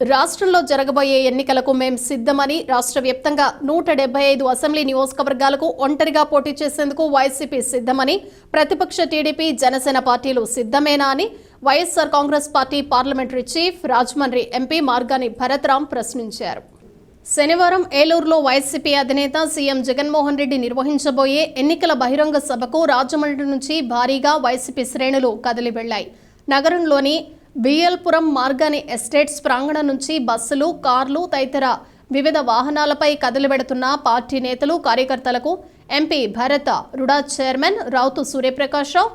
రాష్ట్రంలో జరగబోయే ఎన్నికలకు మేం సిద్ధమని రాష్ట్ర వ్యాప్తంగా నూట డెబ్బై ఐదు అసెంబ్లీ నియోజకవర్గాలకు ఒంటరిగా పోటీ చేసేందుకు వైసీపీ సిద్ధమని ప్రతిపక్ష టీడీపీ జనసేన పార్టీలు సిద్ధమేనా అని YSR Congress party parliamentary chief Rajahmundry MP Margani Bharatram ప్రశ్నించారు. శనివారం ఏలూరులో వైసీపీ అధినేత సీఎం జగన్మోహన్ రెడ్డి నిర్వహించబోయే ఎన్నికల బహిరంగ సభకు రాజమండ్రి నుంచి భారీగా వైసీపీ శ్రేణులు కదిలి వెళ్ళాయి నగరంలోని బిఎల్పురం మార్గాని ఎస్టేట్స్ ప్రాంగణం నుంచి బస్సులు కార్లు తదితర వివిధ వాహనాలపై కదిలిబెడుతున్న పార్టీ నేతలు కార్యకర్తలకు MP Bharat RUDA chairman Rowthu Suryaprakash Rao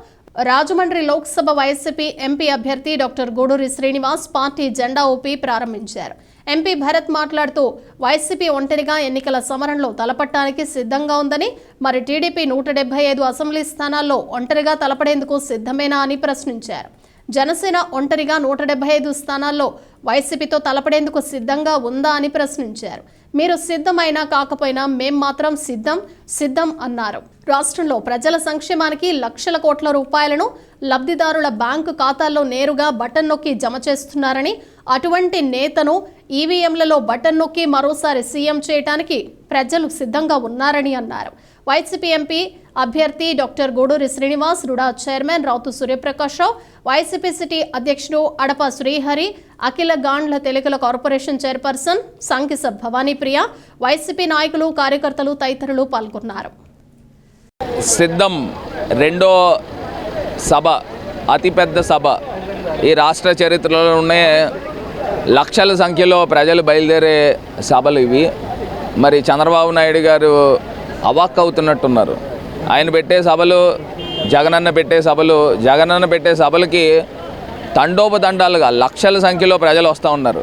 Rajahmundry Lok Sabha YCP MP అభ్యర్థి డాక్టర్ గూడూరి శ్రీనివాస్ పార్టీ జెండా ఊపి ప్రారంభించారు. ఎంపీ భరత్ మాట్లాడుతూ వైసీపీ ఒంటరిగా ఎన్నికల సమరంలో తలపట్టానికి సిద్ధంగా ఉందని మరి టీడీపీ నూట డెబ్బై ఐదు అసెంబ్లీ స్థానాల్లో ఒంటరిగా తలపడేందుకు సిద్ధమేనా అని ప్రశ్నించారు. జనసేన ఒంటరిగా నూట డెబ్బై ఐదు స్థానాల్లో వైసీపీతో తలపడేందుకు సిద్ధంగా ఉందా అని ప్రశ్నించారు. మీరు సిద్ధమైనా కాకపోయినా మేం మాత్రం సిద్ధం సిద్ధం అన్నారు. రాష్ట్రంలో ప్రజల సంక్షేమానికి లక్షల కోట్ల రూపాయలను లబ్ధిదారుల బ్యాంకు ఖాతాల్లో నేరుగా బటన్ నొక్కి జమ చేస్తున్నారని అటువంటి నేతను ఈవీఎంలలో బటన్ నొక్కి మరోసారి సీఎం చేయటానికి ప్రజలు సిద్ధంగా ఉన్నారని అన్నారు. వైసీపీ ఎంపీ అభ్యర్థి doctor Guduri Srinivas RUDA chairman Rowthu Suryaprakashrao YCP city అధ్యక్షుడు అడప శ్రీహరి అఖిల Gandla తెలుగుల corporation chairperson Sankisa Bhavanipriya YCP నాయకులు కార్యకర్తలు తదితరులు పాల్గొన్నారు. సిద్ధం రెండో సభ అతిపెద్ద సభ ఈ రాష్ట్ర చరిత్రలోనే లక్షల సంఖ్యలో ప్రజలు బయలుదేరే సభలు ఇవి. మరి చంద్రబాబు నాయుడు గారు అవాక్ అవుతున్నట్టున్నారు. ఆయన పెట్టే సభలు జగనన్న పెట్టే సభలు జగనన్న పెట్టే సభలకి తండోపదండాలుగా లక్షల సంఖ్యలో ప్రజలు వస్తూ ఉన్నారు.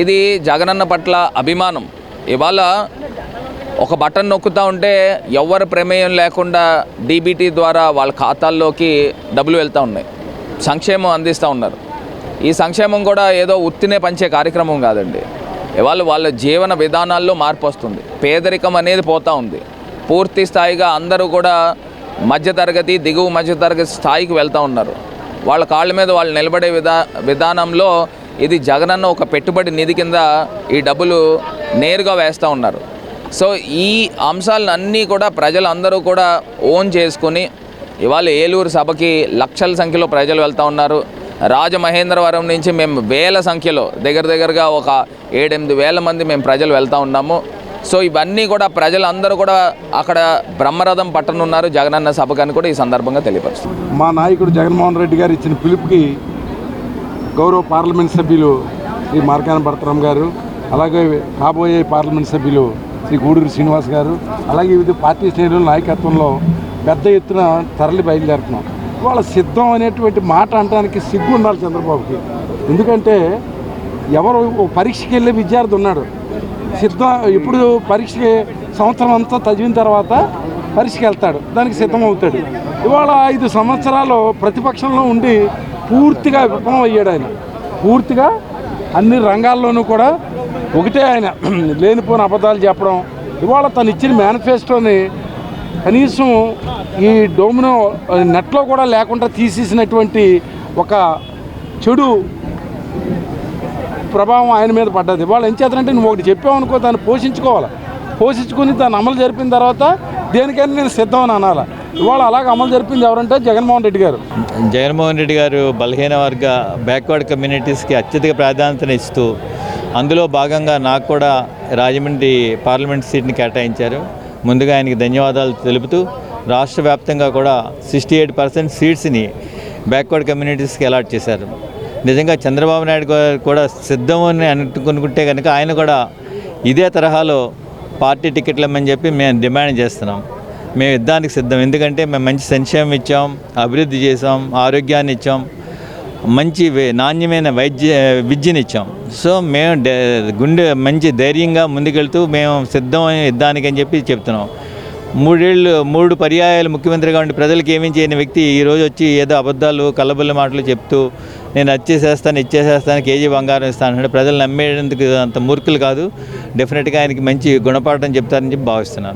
ఇది జగనన్న పట్ల అభిమానం. ఇవాళ ఒక బటన్ నొక్కుతూ ఉంటే ఎవరి ప్రమేయం లేకుండా డీబీటీ ద్వారా వాళ్ళ ఖాతాల్లోకి డబ్బులు వెళ్తూ ఉన్నాయి. సంక్షేమం అందిస్తూ ఉన్నారు. ఈ సంక్షేమం కూడా ఏదో ఉత్తినే పంచే కార్యక్రమం కాదండి. ఇవాళ వాళ్ళ జీవన విధానాల్లో మార్పు వస్తుంది. పేదరికం అనేది పోతూ ఉంది. పూర్తి స్థాయిగా అందరూ కూడా మధ్యతరగతి దిగువ మధ్యతరగతి స్థాయికి వెళ్తూ ఉన్నారు. వాళ్ళ కాళ్ళ మీద వాళ్ళు నిలబడే విధా విధానంలో ఇది జగనన్న ఒక పెట్టుబడి నిధి కింద ఈ డబ్బులు నేరుగా వేస్తూ ఉన్నారు. సో ఈ అంశాలన్నీ కూడా ప్రజలందరూ కూడా ఓన్ చేసుకుని ఇవాళ ఏలూరు సభకి లక్షల సంఖ్యలో ప్రజలు వెళ్తూ ఉన్నారు. రాజమహేంద్రవరం నుంచి మేము వేల సంఖ్యలో దగ్గర దగ్గరగా ఒక ఏడెనిమిది వేల మంది మేము ప్రజలు వెళ్తూ ఉన్నాము. సో ఇవన్నీ కూడా ప్రజలందరూ కూడా అక్కడ బ్రహ్మరథం పట్టనున్నారు. జగనన్న సభకని కూడా ఈ సందర్భంగా తెలియపరుస్తుంది మా నాయకుడు జగన్మోహన్ రెడ్డి గారు ఇచ్చిన పిలుపుకి గౌరవ పార్లమెంట్ సభ్యులు శ్రీ మార్కాన భరతరామ్ గారు అలాగే కాబోయే పార్లమెంట్ సభ్యులు శ్రీ గూడూరు శ్రీనివాస్ గారు అలాగే వివిధ పార్టీ శ్రేణుల నాయకత్వంలో పెద్ద ఎత్తున తరలి బయలుదేరుతున్నాం. వాళ్ళ సిద్ధం అనేటువంటి మాట అనడానికి సిగ్గు ఉండాలి చంద్రబాబుకి. ఎందుకంటే ఎవరు ఓ పరీక్షకి వెళ్ళే విద్యార్థి ఉన్నాడు. సిద్ధం ఇప్పుడు పరీక్షకి సంవత్సరం అంతా చదివిన తర్వాత పరీక్షకి వెళ్తాడు. దానికి సిద్ధం అవుతాడు ఇవాళ ఐదు సంవత్సరాలు ప్రతిపక్షంలో ఉండి పూర్తిగా విఫలం అయ్యాడు ఆయన. పూర్తిగా అన్ని రంగాల్లోనూ కూడా ఒకటే ఆయన. లేనిపోని అబద్ధాలు చెప్పడం. ఇవాళ తను ఇచ్చిన మేనిఫెస్టోని కనీసం ఈ డోమినో నెట్లో కూడా లేకుండా తీసేసినటువంటి ఒక చెడు ప్రభావం ఆయన మీద పడ్డది. వాళ్ళు ఏం చేస్తారంటే నువ్వు ఒకటి చెప్పావు అనుకో దాన్ని పోషించుకోవాలి. పోషించుకుని దాన్ని అమలు జరిపిన తర్వాత దేనికైనా నేను సిద్ధం అని అనాలి. ఇవాళ అలాగ అమలు జరిపింది ఎవరంటే జగన్మోహన్ రెడ్డి గారు. జగన్మోహన్ రెడ్డి గారు బలహీన వర్గ బ్యాక్వర్డ్ కమ్యూనిటీస్కి అత్యధిక ప్రాధాన్యతను ఇస్తూ అందులో భాగంగా నాకు కూడా రాజమండ్రి పార్లమెంట్ సీట్ని కేటాయించారు. ముందుగా ఆయనకి ధన్యవాదాలు తెలుపుతూ రాష్ట్ర వ్యాప్తంగా కూడా సిక్స్టీ ఎయిట్ పర్సెంట్ సీట్స్ని బ్యాక్వర్డ్ కమ్యూనిటీస్కి అలాట్ చేశారు. నిజంగా చంద్రబాబు నాయుడు గారు కూడా సిద్ధం అని అనుకుంటే కనుక ఆయన కూడా ఇదే తరహాలో పార్టీ టికెట్లు ఇమ్మని చెప్పి మేము డిమాండ్ చేస్తున్నాం. మేము యుద్ధానికి సిద్ధం. ఎందుకంటే మేము మంచి సంక్షేమం ఇచ్చాం అభివృద్ధి చేసాం ఆరోగ్యాన్ని ఇచ్చాం. మంచి నాణ్యమైన వైద్య విద్యనిచ్చాం. సో మేము గుండె మంచి ధైర్యంగా ముందుకెళ్తూ మేము సిద్ధం యుద్ధానికి అని చెప్పి చెప్తున్నాం. మూడేళ్ళు మూడు పర్యాయాలు ముఖ్యమంత్రిగా ఉండి ప్రజలకు ఏమీ చేయని వ్యక్తి ఈరోజు వచ్చి ఏదో అబద్ధాలు కల్లబుల్ల మాటలు చెప్తూ నేను వచ్చేసేస్తాను ఇచ్చేసేస్తాను కేజీ బంగారం ఇస్తాను అంటే ప్రజలు నమ్మేందుకు అంత మూర్ఖులు కాదు. డెఫినెట్గా ఆయనకి మంచి గుణపాఠం చెప్తారని చెప్పి భావిస్తున్నాను.